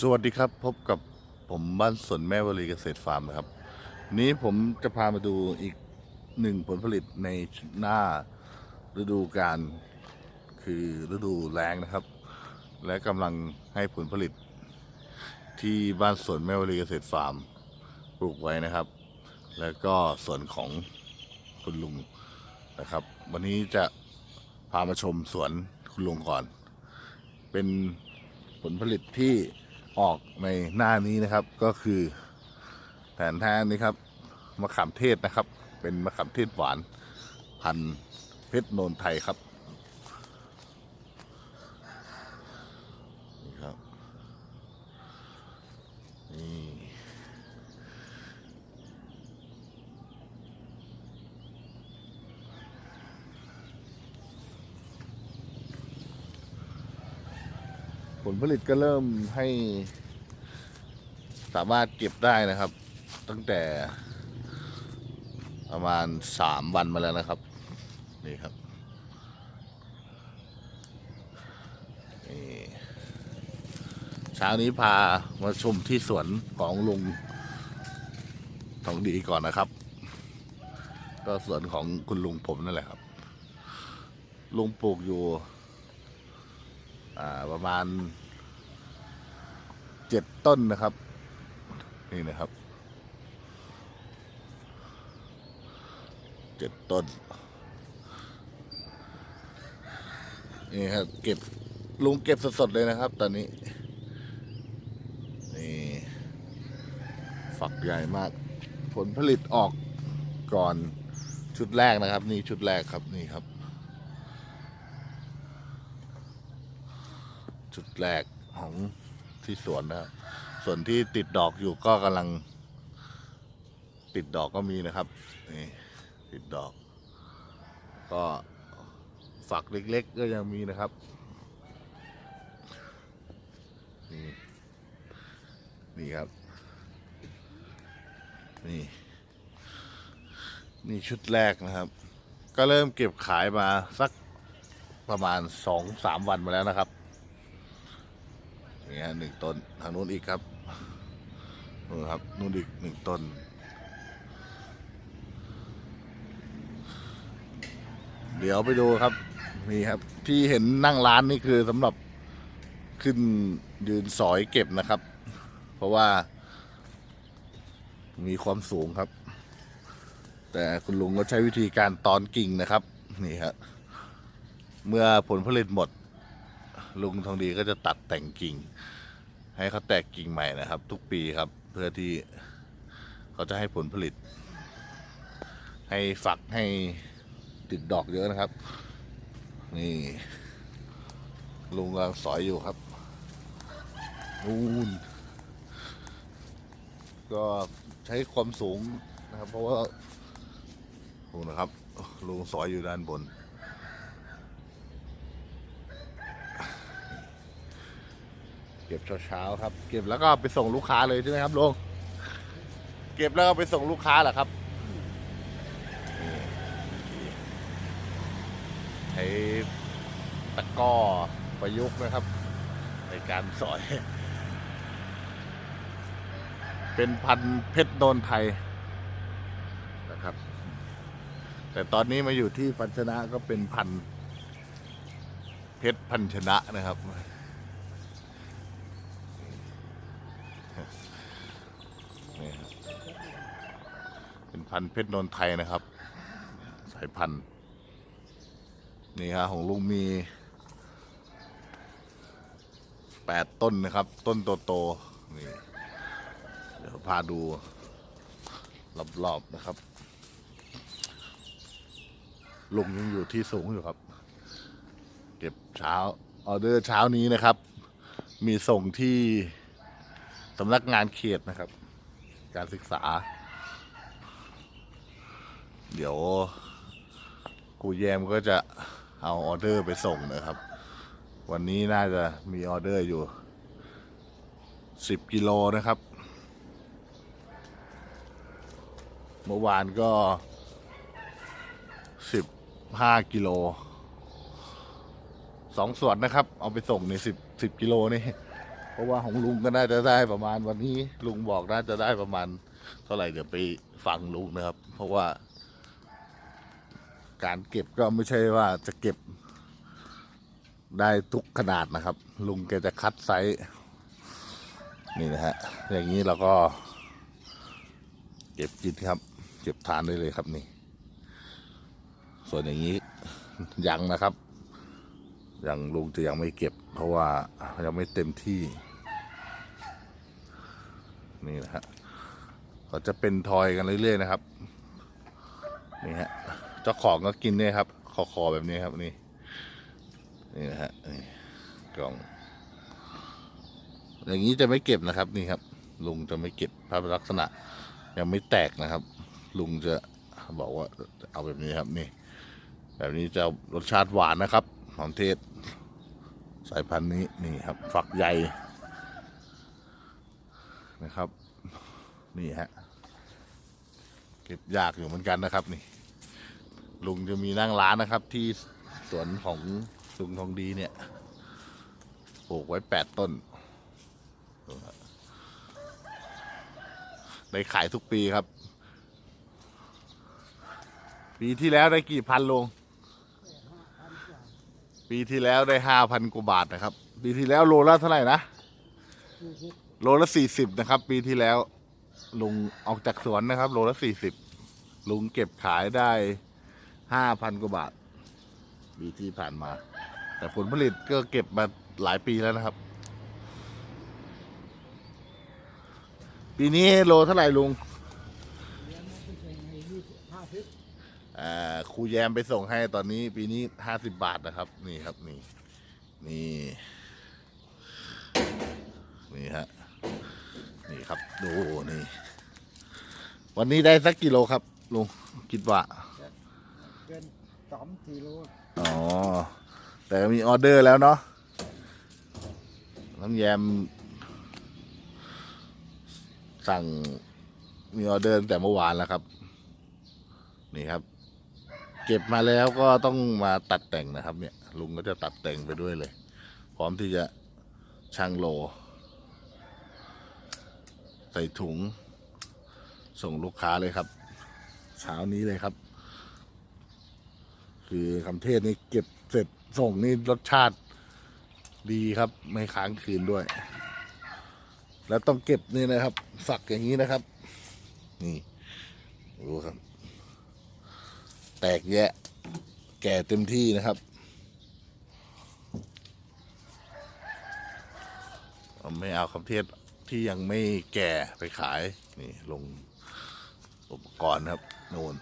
สวัสดีครับพบกับผมบ้านสวนแม่วลีเกษตรฟาร์มนะครับ นี้ผมจะพามาดูอีกหนึ่งผลผลิตในหน้าฤดูกาลคือฤดูแล้งนะครับ และกำลังให้ผลผลิต ที่บ้านสวนแม่วลีเกษตรฟาร์มปลูกไว้นะครับ แล้วก็ส่วนของคุณลุงนะครับ วันนี้จะพามาชมสวนคุณลุงก่อน เป็นผลผลิตที่ ออกในหน้านี้นะครับก็คือแผนแท้นี้ครับมะขามเทศนะครับ เป็นมะขามเทศหวานพันธุ์เพชรโนนไทยครับ ผลผลิตก็เริ่มให้ สามารถเก็บได้นะครับ ตั้งแต่ประมาณสามวันมาแล้วนะครับ นี่ครับนี่เช้านี้พามาชมที่สวนของลุงทองดีก่อนนะครับ ก็สวนของคุณลุงผมนั่นแหละครับ ลุงปลูกอยู่ ประมาณเจ็ดต้นนะครับ นี่นะครับเจ็ดต้น นี่ครับ เก็บลุงเก็บสดๆเลยนะครับ ตอนนี้ นี่ฝักใหญ่มาก ผลผลิตออกก่อนชุดแรกนะครับ นี่ชุดแรกครับนี่ครับ จุดแรกของที่สวนนะครับ ส่วนที่ติดดอกอยู่ก็กำลัง ติดดอกก็มีนะครับนี่ติดดอก ก็ฝักเล็ก ๆ ก็ยังมีนะครับนี่นี่ครับ นี่ นี่ชุดแรกนะครับ ก็เริ่มเก็บขายมาสักประมาณสองสามวันมาแล้วนะครับ นี่ฮะหนึ่งต้นทางนู้นอีกครับนู่นครับนู่นอีกหนึ่งต้นเดี๋ยวไปดูครับนี่ครับ ที่เห็นนั่งร้านนี่คือสำหรับขึ้นยืนสอยเก็บนะครับ เพราะว่ามีความสูงครับ แต่คุณลุงก็ใช้วิธีการตอนกิ่งนะครับ นี่ครับเมื่อผลผลิตหมด ลุงทองดีก็จะตัดแต่งกิ่ง ให้เขาแตกกิ่งใหม่นะครับ ทุกปีครับเพื่อที่เขาจะให้ผลผลิต ให้ฝักให้ติดดอกเยอะนะครับ นี่ลุงกำลังสอยอยู่ครับนู่นก็ใช้ความสูงนะครับ เพราะว่าดูนะครับลุงสอยอยู่ด้านบน เก็บเช้าๆครับ เก็บแล้วก็ไปส่งลูกค้าเลยใช่ไหมครับลุงเก็บแล้วก็ไปส่งลูกค้าเหรอครับใช้ตะก้อประยุกต์นะครับ ในการสอย เป็นพันเพชรโดนไทยนะครับ แต่ตอนนี้มาอยู่ที่พันชนะก็เป็นพันเพชรพันชนะนะครับ นี่ครับเป็นพันธุ์เพชรนนทไทยนะครับ สายพันธุ์นี่ฮะของลุงมีแปดต้นนะครับ ต้นโตๆนี่เดี๋ยวพาดูรอบๆนะครับลุงยังอยู่ที่สูงอยู่ครับ เก็บเช้าออเดอร์เช้านี้นะครับ มีส่งที่ สำนักงานเขตนะครับ การศึกษา เดี๋ยวครูแยมก็จะเอาออเดอร์ไปส่งนะครับ วันนี้น่าจะมีออเดอร์อยู่สิบกิโลนะครับ เมื่อวานก็สิบห้ากิโลสองส่วนนะครับ เอาไปส่งในสิบสิบกิโลนี่ เพราะว่าของลุงก็น่าจะได้ประมาณวันนี้ ลุงบอกน่าจะได้ประมาณ เท่าไหร่เดี๋ยวไปฟังลุงนะครับ เพราะว่า การเก็บก็ไม่ใช่ว่าจะเก็บ ได้ทุกขนาดนะครับ ลุงแกจะคัดไซส์นี่นะฮะอย่างนี้เราก็ เก็บกินครับ เก็บทานได้เลยครับนี่ ส่วนอย่างนี้ยังนะครับ ยังลุงจะยังไม่เก็บ เพราะว่ายังไม่เต็มที่ นี่นะฮะเขาจะเป็นทอยกันเรื่อย ๆ นะครับ นี่ฮะเจ้าของก็กินเนี่ยครับคอคอๆแบบนี้ครับนี่นี่นะฮะนี่กล่อง อย่างนี้จะไม่เก็บนะครับ นี่ครับ ลุงจะไม่เก็บภาพลักษณะ ยังไม่แตกนะครับ ลุงจะบอกว่าเอาแบบนี้ครับนี่ แบบนี้จะรสชาติหวานนะครับ หอมเทศ สายพันธุ์นี้นี่ครับ ฝักใหญ่นะครับ นี่ฮะเก็บยากอยู่เหมือนกันนะครับ นี่ ลุงจะมีนั่งร้านนะครับ ที่สวนของลุงทองดีเนี่ยปลูกไว้แปดต้น ได้ขายทุกปีครับ ปีที่แล้วได้กี่พันลง ปีที่แล้วได้ห้าพันกว่าบาทนะครับ ปีที่แล้วโลละเท่าไหร่นะ โลละสี่สิบนะครับ ปีที่แล้ว ลุงออกจากสวนนะครับ โลละสี่สิบลุงเก็บขายได้ห้าพันกว่าบาท ปีที่ผ่านมา แต่ผลผลิตก็เก็บมาหลายปีแล้วนะครับ ปีนี้โลเท่าไหร่ลุง อ่า ครูแยมไปส่งให้ตอนนี้ปีนี้ห้าสิบบาทนะครับ นี่ครับนี่นี่นี่ฮะนี่ครับดูนี่ วันนี้ได้สักกิโลครับลุงคิดว่าเกินสองกิโลอ๋อ แต่มีออเดอร์แล้วเนาะน้ำแยม สั่งมีออเดอร์ตั้งแต่เมื่อวานแล้วครับ นี่ครับ เก็บมาแล้วก็ต้องมาตัดแต่งนะครับ เนี่ย ลุงก็จะตัดแต่งไปด้วยเลย พร้อมที่จะช่างโล ใส่ถุง ส่งลูกค้าเลยครับ เช้านี้เลยครับ คือคำเทศนี่เก็บเสร็จส่งนี่รสชาติดีครับ ไม่ค้างคืนด้วย แล้วต้องเก็บนี่นะครับฝักอย่างนี้นะครับ นี่ดูครับ แตกแยะ แก่เต็มที่นะครับไม่เอาคำเทศที่ยังไม่แก่ไปขาย นี่ลงอุปกรณ์ครับโน่น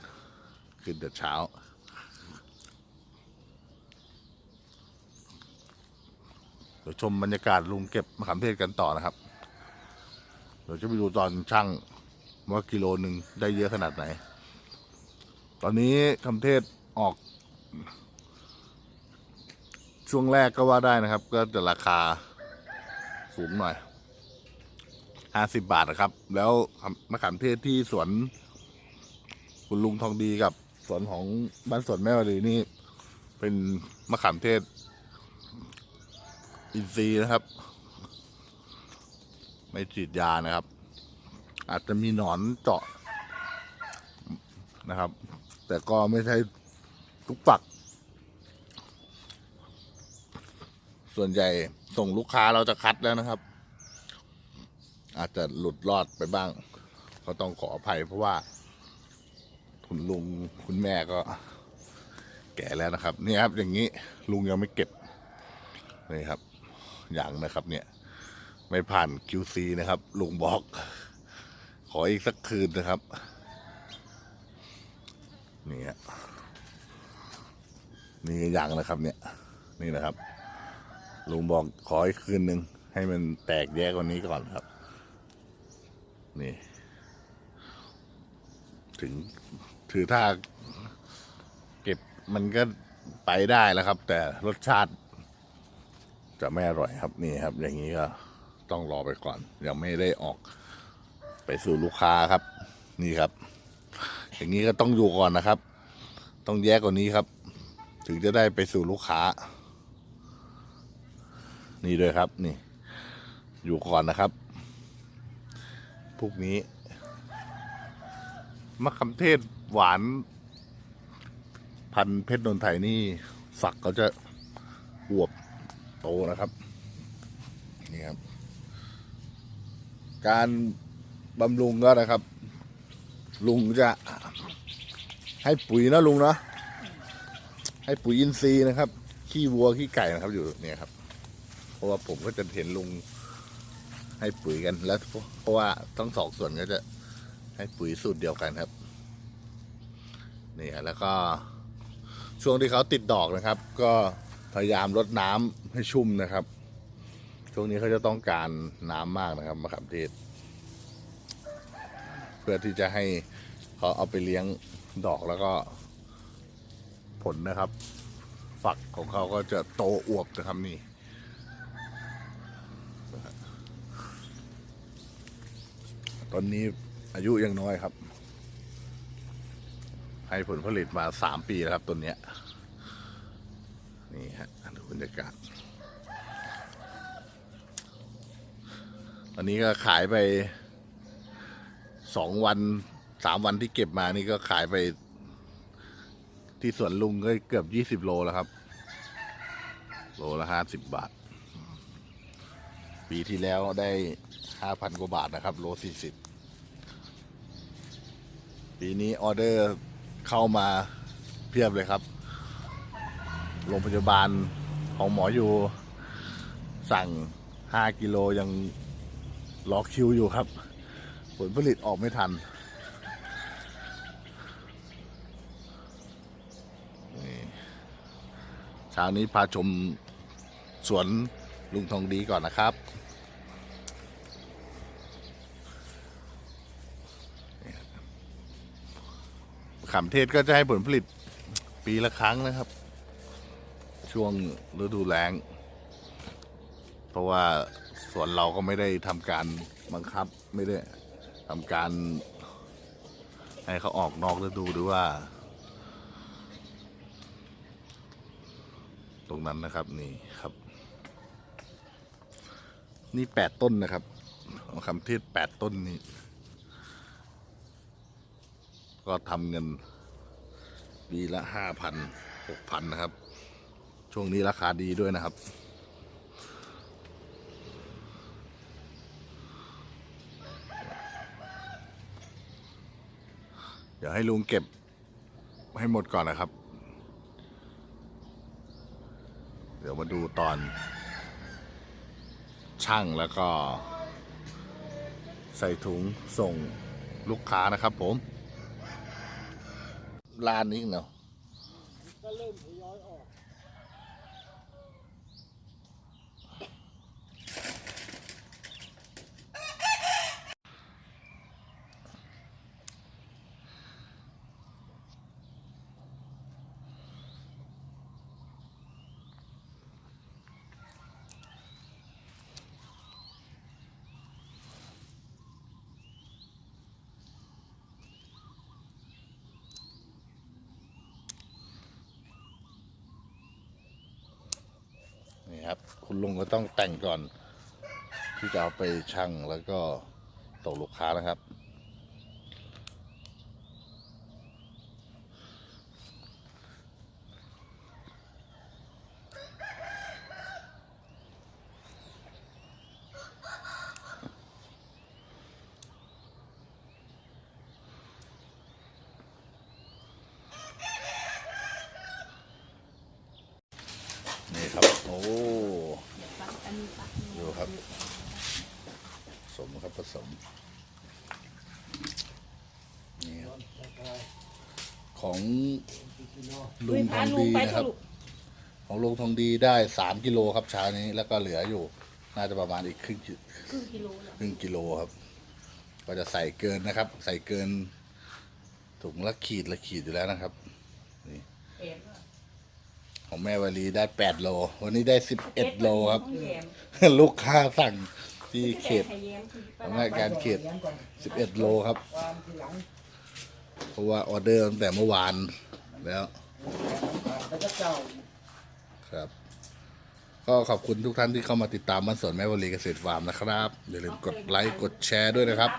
ขึ้นแต่เช้า เดี๋ยวชมบรรยากาศลุงเก็บมะขามเทศกันต่อนะครับ เดี๋ยวจะไปดูตอนช่างว่ากิโลหนึ่งได้เยอะขนาดไหน ตอนนี้คำเทศออก ช่วงแรกก็ว่าได้นะครับ ก็จะราคาสูงหน่อยห้าสิบบาทนะครับ แล้วมะขามเทศที่สวน คุณลุงทองดีกับสวนของบ้านสวนแม่วลีนี่ เป็นมะขามเทศ อินทรีย์นะครับ ไม่ฉีดยานะครับ อาจจะมีหนอนเจาะนะครับ แต่ก็ไม่ใช่ทุกฝัก ส่วนใหญ่ส่งลูกค้าเราจะคัดแล้วนะครับ อาจจะหลุดรอดไปบ้าง ก็ต้องขออภัยเพราะว่า คุณลุงคุณแม่ก็ แก่แล้วนะครับ นี่ครับ อย่างนี้ลุงยังไม่เก็บนี่ครับ อย่างนะครับ เนี่ย ไม่ผ่าน QC นะครับ ลุงบอก ขออีกสักคืนนะครับ นี่ฮะนี่อย่างนะครับ เนี่ย นี่นะครับลุงบอกขออีกคืนหนึ่งให้มันแตกแยกกว่านี้ก่อนครับ นี่ ถึงถือถ้าเก็บมันก็ไปได้แล้วครับ แต่รสชาติ จะไม่อร่อยครับนี่ครับ อย่างนี้ก็ต้องรอไปก่อน ยังไม่ได้ออกไปสู่ลูกค้าครับ นี่ครับ อย่างนี้ก็ต้องอยู่ก่อนนะครับ ต้องแยกกว่านี้ครับ ถึงจะได้ไปสู่ลูกค้า นี่ด้วยครับนี่ อยู่ก่อนนะครับพวกนี้มะขามเทศหวาน พันเพชรนนไทยนี่ฝักเขาจะอวบโตนะครับนี่ครับ การบำรุงก็นะครับ ลุงจะ ให้ปุ๋ยนะลุงเนาะให้ปุ๋ยอินทรีย์นะครับ ขี้วัวขี้ไก่นะครับ อยู่เนี่ยครับ เพราะว่าผมก็จะเห็นลุงให้ปุ๋ยกันแล้วเพราะว่าทั้งสองส่วนก็จะให้ปุ๋ยสูตรเดียวกันครับนี่ฮะแล้วก็ช่วงที่เขาติดดอกนะครับ ก็พยายามรดน้ำให้ชุ่มนะครับ ช่วงนี้เขาจะต้องการน้ำมากนะครับมะขามเทศ เพื่อที่จะให้เขาเอาไปเลี้ยง ดอกแล้วก็ผลนะครับ ฝักของเขาก็จะโตอวบนะครับนี่ตอนนี้อายุยังน้อยครับ ให้ผลผลิตมาสามปีแล้วครับต้นเนี้ย นี่ฮะดูบรรยากาศวันนี้ก็ขายไปสองวัน สามวันที่เก็บมานี่ก็ขายไป ที่สวนลุงก็เกือบยี่สิบโลแล้วครับ โลละห้าสิบบาท ปีที่แล้วได้ห้าพันกว่าบาทนะครับ โลสี่สิบปีนี้ออเดอร์เข้ามาเพียบเลยครับ โรงพยาบาลของหมออยู่สั่งห้ากิโลยังรอคิวอยู่ครับ ผลผลิตออกไม่ทัน เช้านี้พาชมสวนลุงทองดีก่อนนะครับขามเทศก็จะให้ผลผลิตปีละครั้งนะครับ ช่วงฤดูแล้ง เพราะว่าสวนเราก็ไม่ได้ทำการบังคับไม่ได้ทำการให้เขาออกนอกฤดูหรือว่า รงนั้นนะครับนี่ครับ นี่แปดต้นนะครับมะขามเทศแปดต้นนี่ก็ทำเงินปีละห้าพันหกพันนะครับ ช่วงนี้ราคาดีด้วยนะครับ เดี๋ยวให้ลุงเก็บให้หมดก่อนนะครับ เดูตอน ช่างแล้วก็ ใส่ถุงส่งลูกค้านะครับผมร้านนี้เนาะก็เริ่ม คุณลุงก็ต้องแต่งก่อน ที่จะเอาไปชั่งแล้วก็ส่งลูกค้านะครับ นี่ครับ โอ้ ดูครับผสมครับผสม นี่ครับ ของลุงทองดีนะครับ ของลุงทองดีได้สามกิโลครับเช้านี้แล้วก็เหลืออยู่ น่าจะประมาณอีกครึ่งกิครึ่งกิโลเหรอครึ่งกิโลครับ ก็จะใส่เกินนะครับ ใส่เกินถุงละขีดละขีดอยู่แล้วนะครับ นี่แถมเหรอ ของแม่วลีได้แปดโล วันนี้ได้สิบเอ็ดโลครับแถมลูกค้าสั่งที่เขตไข่แย้มคือป้าทำงานการเขตลี้ยงก่อนสิบเอ็ดโลครับวางทีหลังเพราะว่าออเดอร์ตั้งแต่เมื่อวานแล้วแล้วก็เจ้าครับ ก็ขอบคุณทุกท่านที่เข้ามาติดตามบ้านสวนแม่วลีเกษตรฟาร์มนะครับ อย่าลืมกดไลค์กดแชร์ด้วยนะครับ